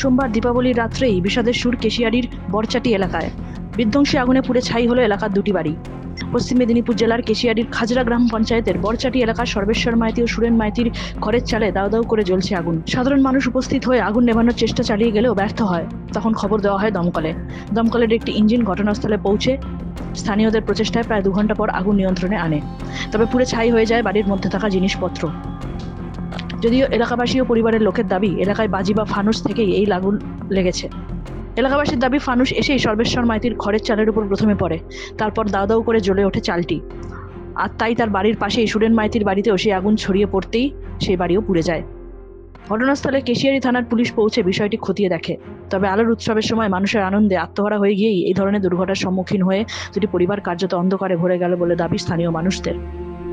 সোমবার দীপাবলির রাত্রেই বিষাদের সুর কেশিয়ারির বরচাটি এলাকায়। বিধ্বংসী আগুনে পুড়ে ছাই হলো এলাকার দুটি বাড়ি। পশ্চিম মেদিনীপুর জেলার কেশিয়ারির খাজরা গ্রাম পঞ্চায়েতের বরচাটি এলাকার সর্বেশ্বর মাইতি ও সুরেন মাইতির ঘরের চালে দাউ দাউ করে জ্বলছে আগুন। সাধারণ মানুষ উপস্থিত হয়ে আগুন নেভানোর চেষ্টা চালিয়ে গেলেও ব্যর্থ হয়। তখন খবর দেওয়া হয় দমকলে। দমকলের একটি ইঞ্জিন ঘটনাস্থলে পৌঁছে স্থানীয়দের প্রচেষ্টায় প্রায় দু ঘণ্টা পর আগুন নিয়ন্ত্রণে আনে। তবে পুড়ে ছাই হয়ে যায় বাড়ির মধ্যে থাকা জিনিসপত্র। যদিও এলাকাবাসী ও পরিবারের লোকের দাবি, এলাকায় বাজি বা ফানুস থেকেই এই লাগুন লেগেছে। এলাকাবাসীর দাবি, ফানুস এসেই সর্বেশ্বর মাইতির ঘরের চালের উপর প্রথমে পড়ে। তারপর দাউ দাউ করে জ্বলে ওঠে চালটি। আর তাই তার বাড়ির পাশেই সুরেন মাইতির বাড়িতেও সেই আগুন ছড়িয়ে পড়তেই সেই বাড়িও পুড়ে যায়। ঘটনাস্থলে কেশিয়ারি থানার পুলিশ পৌঁছে বিষয়টি খতিয়ে দেখে। তবে আলোর উৎসবের সময় মানুষের আনন্দে আত্মহারা হয়ে গিয়েই এই ধরনের দুর্ঘটনার সম্মুখীন হয়ে দুটি পরিবার কার্যত অন্ধকারে ভরে গেল বলে দাবি স্থানীয় মানুষদের।